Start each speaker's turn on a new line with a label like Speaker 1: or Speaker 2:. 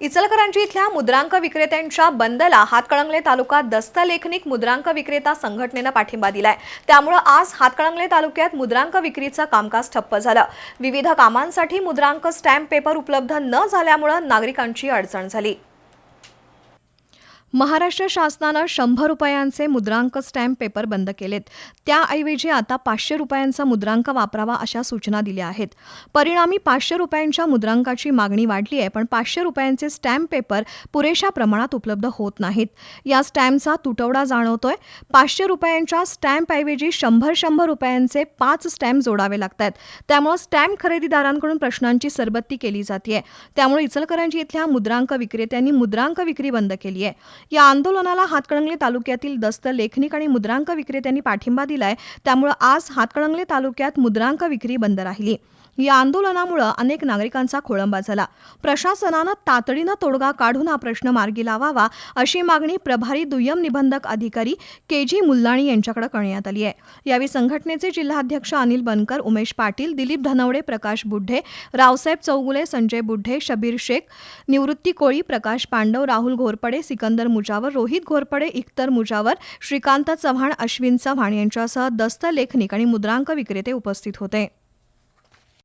Speaker 1: इचलकरंजी इथल्या मुद्रांक विक्रेत्यांच्या बंदला हातकळंगले तालुका दस्तलेखनिक मुद्रांक विक्रेता संघटनेनं पाठिंबा दिलाय. त्यामुळं आज हातकळंगले तालुक्यात मुद्रांक विक्रीचं कामकाज ठप्प झालं. विविध कामांसाठी मुद्रांक स्टॅम्प पेपर उपलब्ध न झाल्यामुळं नागरिकांची अडचण झाली. महाराष्ट्र शासनानं शंभर रुपयांचे मुद्रांक स्टॅम्प पेपर बंद केलेत. त्याऐवजी आता पाचशे रुपयांचा मुद्रांक वापरावा अशा सूचना दिल्या आहेत. परिणामी पाचशे रुपयांच्या मुद्रांकाची मागणी वाढली आहे पण पाचशे रुपयांचे स्टॅम्प पेपर पुरेशा प्रमाणात उपलब्ध होत नाहीत. या स्टॅम्पचा तुटवडा जाणवतोय. पाचशे रुपयांच्या स्टॅम्पऐवजी शंभर शंभर रुपयांचे पाच स्टॅम्प जोडावे लागत आहेत त्यामुळे स्टॅम्प खरेदीदारांकडून प्रश्नांची सरबत्ती केली जाते त्यामुळे इचलकरंजी इथल्या मुद्रांक विक्रेत्यांनी मुद्रांक विक्री बंद केली आहे या आंदोलनाला हातकणंगले तालुक्यातील दस्त लेखनिक आणि मुद्रांक विक्रेत्यांनी पाठिंबा दिलाय. त्यामुळे आज हातकणंगले तालुक्यात मुद्रांक विक्री बंद राहिली. या आंदोलनामुळं अनेक नागरिकांचा खोळंबा झाला. प्रशासनानं तातडीनं तोडगा काढून हा प्रश्न मार्गी लावावा अशी मागणी प्रभारी दुय्यम निबंधक अधिकारी के जी मुल्लाणी यांच्याकडे करण्यात आली आहे. यावेळी संघटनेचे जिल्हाध्यक्ष अनिल बनकर उमेश पाटील दिलीप धनवडे प्रकाश बुड्ढे रावसाहेब चौगुले संजय बुड्ढे शबीर शेख निवृत्ती कोळी प्रकाश पांडव राहुल घोरपडे सिकंदर मुजावर रोहित घोरपडे इख्तर मुजावर श्रीकांत चव्हाण अश्विन चव्हाण यांच्यासह दस्त लेखनिक आणि मुद्रांक विक्रेते उपस्थित होते.